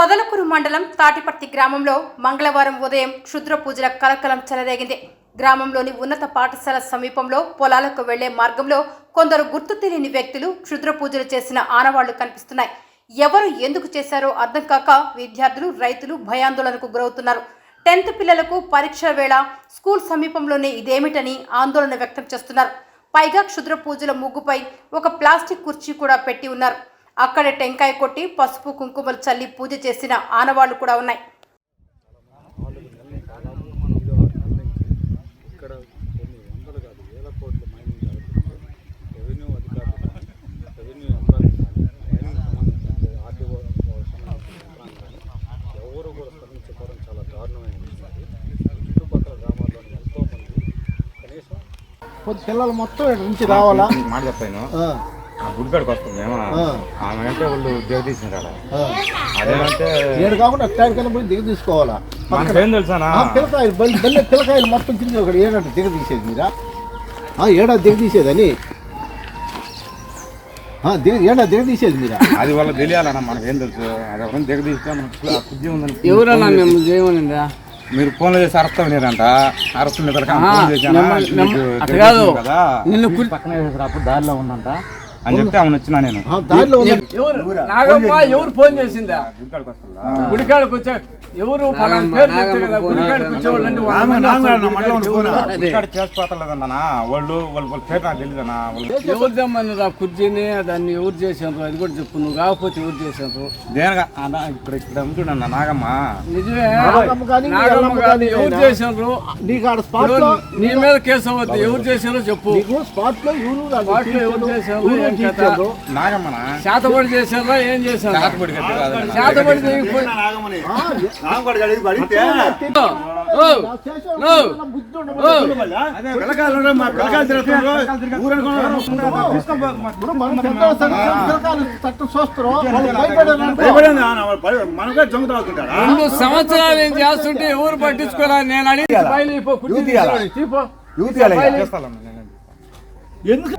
పొదలకూరు మండలం తాటిపర్తి గ్రామంలో మంగళవారం ఉదయం క్షుద్ర పూజల కలకలం చెలరేగింది. గ్రామంలోని ఉన్నత పాఠశాల సమీపంలో పొలాలకు వెళ్ళే మార్గంలో కొందరు గుర్తు తెలియని వ్యక్తులు క్షుద్ర పూజలు చేసిన ఆనవాళ్ళు కనిపిస్తున్నాయి. ఎవరు ఎందుకు చేశారో అర్థం కాక విద్యార్థులు రైతులు భయాందోళనకు గురవుతున్నారు. టెన్త్ పిల్లలకు పరీక్ష వేళ స్కూల్ సమీపంలోనే ఇదేమిటని ఆందోళన వ్యక్తం చేస్తున్నారు. పైగా క్షుద్ర పూజల ముగ్గుపై ఒక ప్లాస్టిక్ కుర్చీ కూడా పెట్టి ఉన్నారు. అక్కడే టెంకాయ కొట్టి పసుపు కుంకుమలు చల్లి పూజ చేసిన ఆనవాళ్ళు కూడా ఉన్నాయి. పిల్లలు మొత్తం ఇక్కడ నుంచి రావాలా? మాట చెప్పాను. గుడికాడికి వస్తుంది. ఆమె అంటే వాళ్ళు దిగతీసిన కాడ ఆ. అదేమంటే ఏడు కాకుండా ట్యాంక్ కింద పోయి దిగ తీసుకోవాలా? మనకేం తెలుసానా? పిల్లకాయలు బల్లి పిల్లకాయలు మొత్తం తిరిగి ఒకటి ఏడంటే దిగ తీసేది మీరా? ఆ, ఏడా దిగ తీసేదని? దిగ ఏడా దిగ తీసేది మీరా? అది వాళ్ళకి తెలియాలన్నా మనకేం తెలుసు. అది ఎవరైనా మనకు బుద్ధి ఉందని ఎవరన్నా మిమ్మల్ని చేయమనిందా? మీరు ఫోన్లో చేసి మిమ్మల్ని- అట్ట దిగతీసింది కాదు. నిన్ను పక్కనే అప్పుడు దారిలో ఉందంట. అని చెప్తే ఆమె వచ్చినా నేను. ఆ, దారిలో ఉన్న ఎవరు? నాగమ్మ ఎవరు ఫోన్ చేసిందా? గుడికాడకు వచ్చా ఎవరు వాళ్ళు వాళ్ళ వాళ్ళ పేరు నాకు తెలియదన్నా వాళ్ళు ఎవరు తెమ్మన్నారు ఆ కుర్చీని దాన్ని ఎవరు చేసారు అది కూడా చెప్పు నువ్వు కాకపోతే ఎవరు చేసారు దేనిగా? అన్నా ఇక్కడ ఇక్కడ చూడన్న నాగమ్మ. నిజమే. నాగమ్మ కానీ, ఎవరు. చేసారు నీకు ఆడ స్పాట్లో నీ మీద కేసు అవ్వద్దు. ఎవరు చేసారో చెప్పు. నీకు స్పాట్లో ఎవరు స్పాట్లో ఎవరు చేశారు? నాగమ్మనా? శాతపడి చేసారా ఏం చేశారు కాదన్నా. శాతపడి రెండు సంవత్సరాలు నేను చేస్తుంటే ఎవరు పట్టించుకోరా నేను అడిగి. ఎందుకు